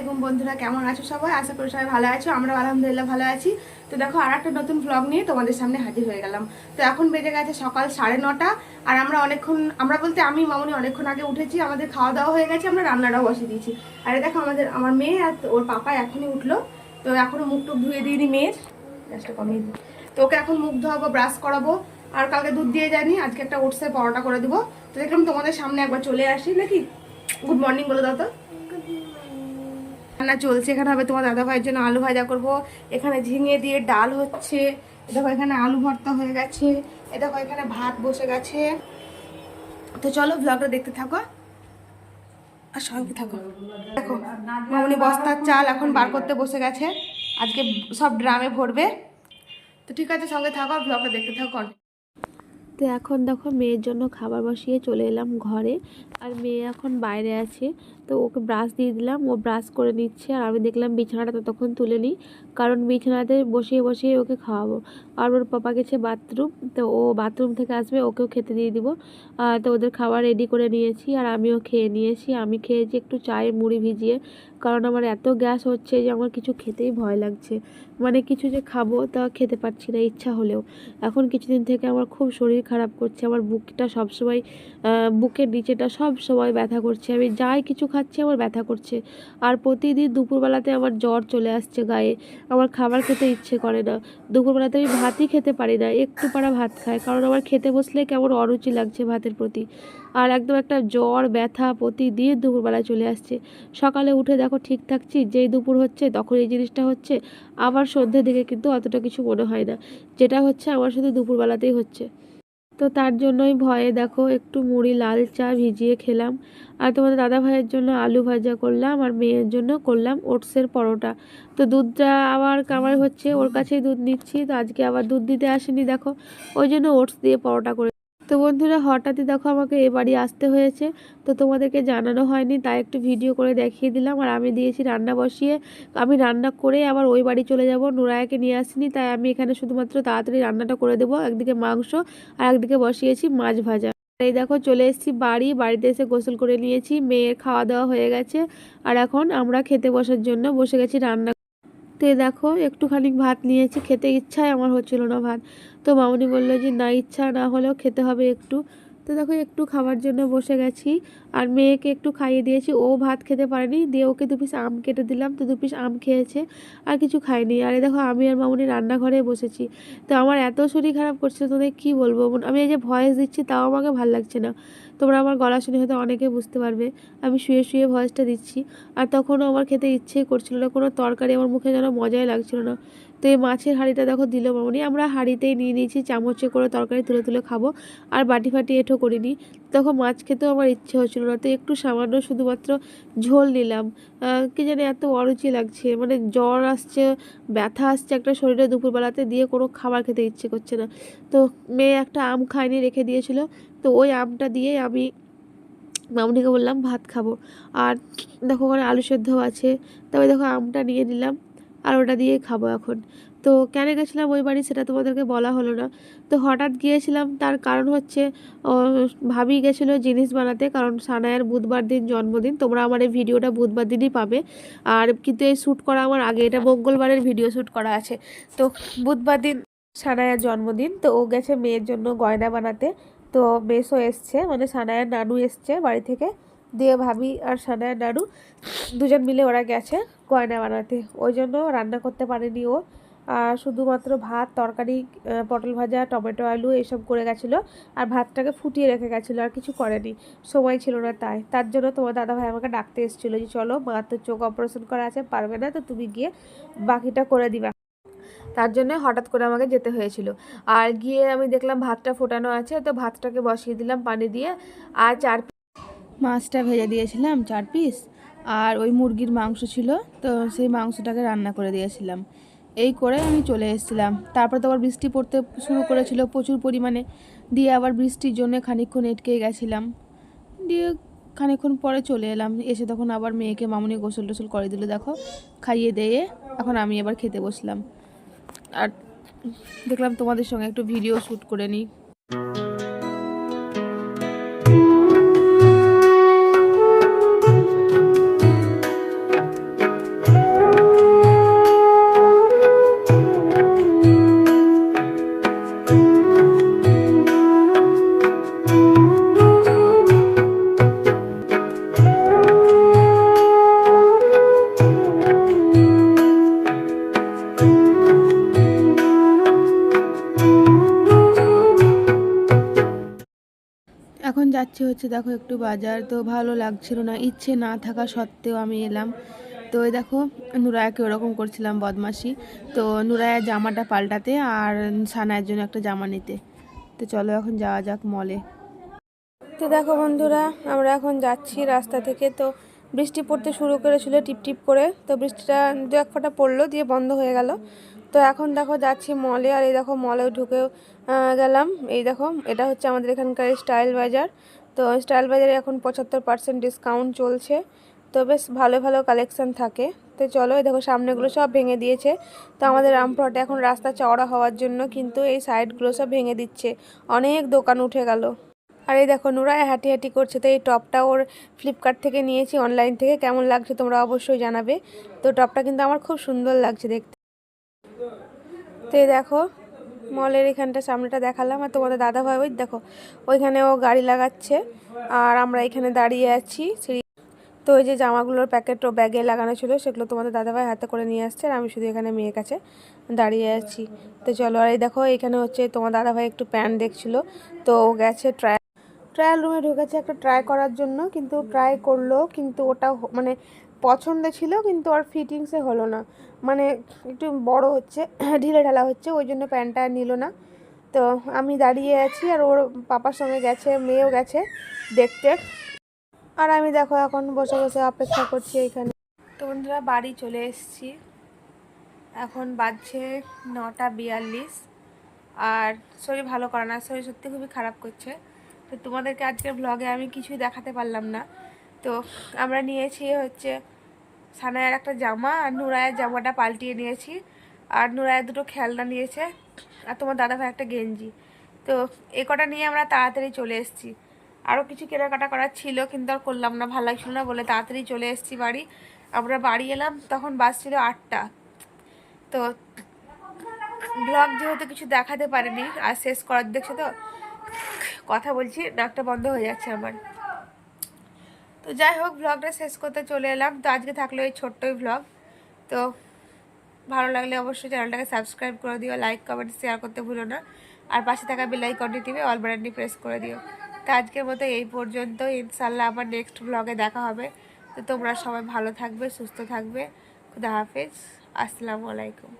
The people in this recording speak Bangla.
আলাইকুম বন্ধুরা, কেমন আছো সবাই? আশা করি সবাই ভালো আছো, আমরা আলহামদুলিল্লাহ ভালো আছি। তো দেখো আর একটা নতুন ব্লগ নিয়ে তোমাদের সামনে হাজির হয়ে গেলাম। তো এখন বেজে গেছে সকাল সাড়ে নটা, আর আমরা অনেকক্ষণ, আমরা বলতে আমি, মামনি অনেকক্ষণ আগে উঠেছি, আমাদের খাওয়া দাওয়া হয়ে গেছে, আমরা রান্নাটাও বসিয়ে দিয়েছি। আর দেখো, আমাদের, আমার মেয়ে আর ওর পাপা এখনই উঠল, তো এখনও মুখ টুক ধুয়ে দিইনি মেয়ের। গ্যাসটা কমিয়ে দিই তো ওকে এখন মুখ ধোয়াবো ব্রাশ করাবো, আর কালকে দুধ দিয়ে যায়নি, আজকে একটা ওটসের পরোটা করে দেবো। তো দেখলাম তোমাদের সামনে একবার চলে আসি, নাকি? গুড মর্নিং বলে দাও তো। রান্না চলছে, এখানে হবে তোমার দাদা ভাইয়ের জন্য আলু ভাজা করব। এখানে ঝিঙে দিয়ে ডাল হচ্ছে। দেখো, এখানে আলু ভর্তা হয়ে গেছে। দেখো, এখানে ভাত বসে গেছে। তো চলো ব্লগটা দেখতে থাকো আর সঙ্গে থাকো। দেখো, মামনি বস্তার চাল এখন বার করতে বসে গেছে। আজকে সব ড্রামে ভরবে। তো ঠিক আছে, সঙ্গে থাকো ব্লগটা দেখতে থাকো। তো এখন দেখো মেয়ের জন্য খাবার বসিয়ে চলে এলাম ঘরে। আর মেয়ে এখন বাইরে আছে, তো ওকে ব্রাশ দিয়ে দিলাম। ও ব্রাশ করে নিচ্ছে আর আমি দেখলাম বিছানাটা ততক্ষণ তুলে নিই, কারণ বিছানাতে বসিয়ে বসিয়ে ওকে খাওয়াবো। আর ওর পাপা গেছে বাথরুম তো ও বাথরুম থেকে আসবে, ওকেও খেতে দিয়ে দিব। তো ওদের খাবার রেডি করে নিয়েছি আর আমিও খেয়ে নিয়েছি। আমি খেয়েছি একটু চায়ে মুড়ি ভিজিয়ে কারণ আমার এত গ্যাস হচ্ছে যে আমার কিছু খেতেই ভয় লাগছে। মানে কিছু যে খাব তা খেতে পারছি না, ইচ্ছা হলেও। এখন কিছুদিন থেকে আমার খুব শরীর খারাপ করছে, আমার বুকটা সবসময় বুকের নিচেটা সব সময় ব্যথা করছে। আমি যাই কিছু খাচ্ছি আমার ব্যথা করছে। আর প্রতিদিন দুপুরবেলাতে আমার জ্বর চলে আসছে গায়ে। আমার খাবার খেতে ইচ্ছে করে না। দুপুরবেলাতে আমি ভাতই খেতে পারি না। একটু পারা ভাত খাই কারণ আমার খেতে বসলে কেমন অরুচি লাগছে ভাতের প্রতি। আর একদম একটা জ্বর, ব্যথা প্রতিদিন দুপুরবেলায় চলে আসছে। সকালে উঠে দেখো ঠিক থাকছি, যেই দুপুর হচ্ছে তখন এই জিনিসটা হচ্ছে। আবার সন্ধ্যের দিকে কিন্তু অতটা কিছু মনে হয় না। যেটা হচ্ছে আমার শুধু দুপুরবেলাতেই হচ্ছে। তো তার জন্যই ভয়ে দেখো একটু মুড়ি, লাল চা ভিজিয়ে খেলাম। আর তোমাদের দাদা ভাইয়ের জন্য আলু ভাজা করলাম আর মেয়ের জন্য করলাম ওটসের পরোটা। তো দুধটা আবার কামার হচ্ছে, ওর কাছেই দুধ নিচ্ছি। তো আজকে আবার দুধ দিতে আসেনি দেখো। ওই জন্য ওটস দিয়ে পরোটা করে তো বন্ধুরা, হঠাৎই দেখো আমাকে এ বাড়ি আসতে হয়েছে। তো তোমাদেরকে জানানো হয়নি, তাই একটু ভিডিও করে দেখিয়ে দিলাম। আর আমি দিয়েছি রান্না বসিয়ে। আমি রান্না করে আবার ওই বাড়ি চলে যাব। নুরায়াকে নিয়ে আসিনি, তাই আমি এখানে শুধুমাত্র তাড়াতাড়ি রান্নাটা করে দেবো। একদিকে মাংস আর একদিকে বসিয়েছি মাছ ভাজা। এই দেখো, চলে এসেছি বাড়ি। বাড়িতে এসে গোসল করে নিয়েছি। মেয়ের খাওয়া দাওয়া হয়ে গেছে। আর এখন আমরা খেতে বসার জন্য বসে গেছি রান্না তো দেখো, একটুখানি ভাত নিয়েছি, খেতে ইচ্ছাই আমার হচ্ছিল না ভাত। তো মামনি বলল যে, না, ইচ্ছা না হলেও খেতে হবে একটু। তো দেখো, একটু খাবার জন্য বসে গেছি। আর মেয়েকে একটু খাইয়ে দিয়েছি। ও ভাত খেতে পারেনি। দিয়ে ওকে দু পিস আম কেটে দিলাম। তো দু পিস আম খেয়েছে, আর কিছু খাইনি আর দেখো, আমি আর মামনি রান্নাঘরে বসেছি। তো আমার এত শরীর খারাপ করছে তোদের কি বলব? আমি এই যে ভয়েস দিচ্ছি, তাও আমাকে ভালো লাগছে না। তোমরা আমার গলা শুনে হয়তো অনেকে বুঝতে পারবে। আমি শুয়ে শুয়ে ভয়েসটা দিচ্ছি। আর তখনও আমার খেতে ইচ্ছেই করছিল না। কোনো তরকারি আমার মুখে যেন মজাই লাগছিল না। তো এই মাছের হাঁড়িটা দেখো দিল মামনি। আমরা হাঁড়িতেই নিয়ে নিয়েছি। চামচে করে তরকারি তুলে তুলে খাব। আর বাটি ফাটি এঁঠো করিনি। তখন মাছ খেতেও আমার ইচ্ছে হচ্ছিল না তো একটু সামান্য শুধুমাত্র ঝোল নিলাম। কি জানি এত অরুচি লাগছে মানে জ্বর আসছে, ব্যথা আসছে একটা শরীরে দুপুরবেলাতে দিয়ে কোনো খাবার খেতে ইচ্ছে করছে না। তো মেয়ে একটা আম খায়নি রেখে দিয়েছিল, তো ওই আমটা দিয়ে আমি মামনিকে বললাম, ভাত খাব। আর দেখো, ওখানে আলু সেদ্ধ আছে, তবে দেখো, আমটা নিয়ে নিলাম। আর ওটা দিয়ে খাব এখন। তো কেন গেছিলাম ওই বাড়ি সেটা তোমাদেরকে বলা হলো না। তো হঠাৎ গিয়েছিলাম, তার কারণ হচ্ছে ভাবি গেছিল জিনিস বানাতে, কারণ সানায়ার বুধবার দিন জন্মদিন, তোমরা আমার এই ভিডিওটা বুধবার দিনই পাবে। আর কিন্তু এই শ্যুট করা আমার আগে, এটা মঙ্গলবারের ভিডিও শ্যুট করা আছে। তো বুধবার দিন সানায়ার জন্মদিন, তো ও গেছে মেয়ের জন্য গয়না বানাতে। তো মেসও এসছে মানে সানায়ার নানু এসছে বাড়ি থেকে। দিয়ে ভাবি আর সানায়ার নাড়ু দুজন মিলে ওরা গেছে গয়না বানাতে। ওই জন্য রান্না করতে পারেনি ও। আর শুধুমাত্র ভাত, তরকারি পটল ভাজা, টমেটো, আলু এসব করে গেছিল। আর ভাতটাকে ফুটিয়ে রেখে গেছিল, আর কিছু করেনি। সময় ছিল না তাই। তার জন্য তোমার দাদাভাই আমাকে ডাকতে এসেছিল যে, চলো, মা তো চোখ অপারেশন করা আছে, পারবে না তো তুমি গিয়ে বাকিটা করে দিবা। তার জন্য হঠাৎ করে আমাকে যেতে হয়েছিল। আর গিয়ে আমি দেখলাম ভাতটা ফোটানো আছে, তো ভাতটাকে বসিয়ে দিলাম পানি দিয়ে। আর চার মাছটা ভেজে দিয়েছিলাম চার পিস আর ওই মুরগির মাংস ছিল, তো সেই মাংসটাকে রান্না করে দিয়েছিলাম। এই করে আমি চলে এসেছিলাম। তারপর তো আবার বৃষ্টি পড়তে শুরু করেছিল প্রচুর পরিমাণে, দিয়ে আবার বৃষ্টির জন্য খানিকক্ষণ এটকে গেছিলাম। দিয়ে খানিকক্ষণ পরে চলে এলাম। এসে তখন আবার মেয়েকে মামুনি গোসল টোসল করে দিল, দেখো, খাইয়ে দিয়ে এখন আমি আবার খেতে বসলাম। আর দেখলাম তোমাদের সঙ্গে একটু ভিডিও শ্যুট করে নিই। যাচ্ছি হচ্ছে, দেখো একটু বাজার তো ভালো লাগছিল না, ইচ্ছে না থাকা সত্ত্বেও আমি এলাম। তো এই দেখো, নুরায়াকে ওরকম করছিলাম বদমাসি তো নুরায়া জামাটা পাল্টাতে আর সানায়ের জন্য একটা জামা নিতে। তো চলো এখন যাওয়া যাক মলে তো দেখো বন্ধুরা, আমরা এখন যাচ্ছি রাস্তা থেকে। তো বৃষ্টি পড়তে শুরু করেছিল টিপ টিপ করে। তো বৃষ্টিটা দু এক ফোঁটা পড়ল, দিয়ে বন্ধ হয়ে গেল। তো এখন দেখো যাচ্ছি মলে আর এই দেখো মলে ঢুকে গেলাম। এই দেখো, এটা হচ্ছে আমাদের এখানকার স্টাইল বাজার। তো স্টাইল বাজারে এখন পঁচাত্তর পার্সেন্ট ডিসকাউন্ট চলছে। তো বেশ ভালো ভালো কালেকশান থাকে। তো চলো, এই দেখো সামনেগুলো সব ভেঙে দিয়েছে। তো আমাদের রামপুরহাটে এখন রাস্তা চওড়া হওয়ার জন্য কিন্তু এই সাইডগুলো সব ভেঙে দিচ্ছে। অনেক দোকান উঠে গেল। আর এই দেখো নুরায় হাঁটি হাঁটি করছে। তো এই টপটা ওর ফ্লিপকার্ট থেকে নিয়েছি অনলাইন থেকে। কেমন লাগছে তোমরা অবশ্যই জানাবে। তো টপটা কিন্তু আমার খুব সুন্দর লাগছে দেখতে। তো দেখো, মলের এখানটা সামনেটা দেখালাম আর তোমাদের দাদা ভাই, ওই দেখো ওইখানে ও গাড়ি লাগাচ্ছে আর আমরা এখানে দাঁড়িয়ে আছি। তো ওই যে জামাগুলোর প্যাকেট ও ব্যাগে লাগানো ছিল, সেগুলো তোমাদের দাদাভাই হাতে করে নিয়ে আসছে আর আমি শুধু এখানে মেয়ের কাছে দাঁড়িয়ে আছি। তো চলো, আর এই দেখো, এখানে হচ্ছে তোমার দাদাভাই একটু প্যান্ট দেখছিল, তো ও গেছে ট্রাই ট্রায়াল রুমে ঢুকেছে একটা ট্রাই করার জন্য, কিন্তু ট্রাই করল, কিন্তু ওটা মানে পছন্দ ছিল, কিন্তু আর ফিটিংসে হলো না। মানে একটু বড় হচ্ছে, ঢিলে ঢালা হচ্ছে, ওই জন্য প্যান্টটা আর নিল না। তো আমি দাঁড়িয়ে আছি আর ওর পাপার সঙ্গে গেছে, মেয়েও গেছে দেখতে। আর আমি দেখো এখন বসে বসে অপেক্ষা করছি এইখানে। তো বন্ধুরা, বাড়ি চলে এসেছি। এখন বাজছে নটা বিয়াল্লিশ আর শরীর ভালো করে না, শরীর সত্যি খুবই খারাপ করছে। তো তোমাদেরকে আজকের ব্লগে আমি কিছুই দেখাতে পারলাম না। তো আমরা নিয়েছি হচ্ছে সানায়ার একটা জামা আর নুরায়ের জামাটা পাল্টিয়ে নিয়েছি। আর নুরায়ের দুটো খেলনা নিয়েছে আর তোমার দাদাভাই একটা গেঞ্জি। তো এ কটা নিয়ে আমরা তাড়াতাড়ি চলে এসেছি। আরও কিছু কেনাকাটা করার ছিল কিন্তু আর করলাম না, ভালো লাগছিল না বলে তাড়াতাড়ি চলে এসেছি বাড়ি। আমরা বাড়ি এলাম তখন বাস ছিল আটটা। তো ব্লগ যেহেতু কিছু দেখাতে পারিনি, আর শেষ করার দেখছ তো, কথা বলছি, নাকটা বন্ধ হয়ে যাচ্ছে আমার। তো যাই হোক ব্লগটা শেষ করতে চলে এলাম। তো আজকে থাকল এই ছোট্টই ব্লগ তো ভালো লাগলে অবশ্যই চ্যানেলটাকে সাবস্ক্রাইব করে দিও লাইক কমেন্ট শেয়ার করতে ভুলো না। আর পাশে থাকা বেল আইকনটি টিপে অল বাটনটি প্রেস করে দিও। তো আজকের মতো এই পর্যন্ত ইনশাল্লাহ আবার নেক্সট ব্লগে দেখা হবে। তো তোমরা সবাই ভালো থাকবে, সুস্থ থাকবে। খুদা হাফেজ। আসসালামু আলাইকুম।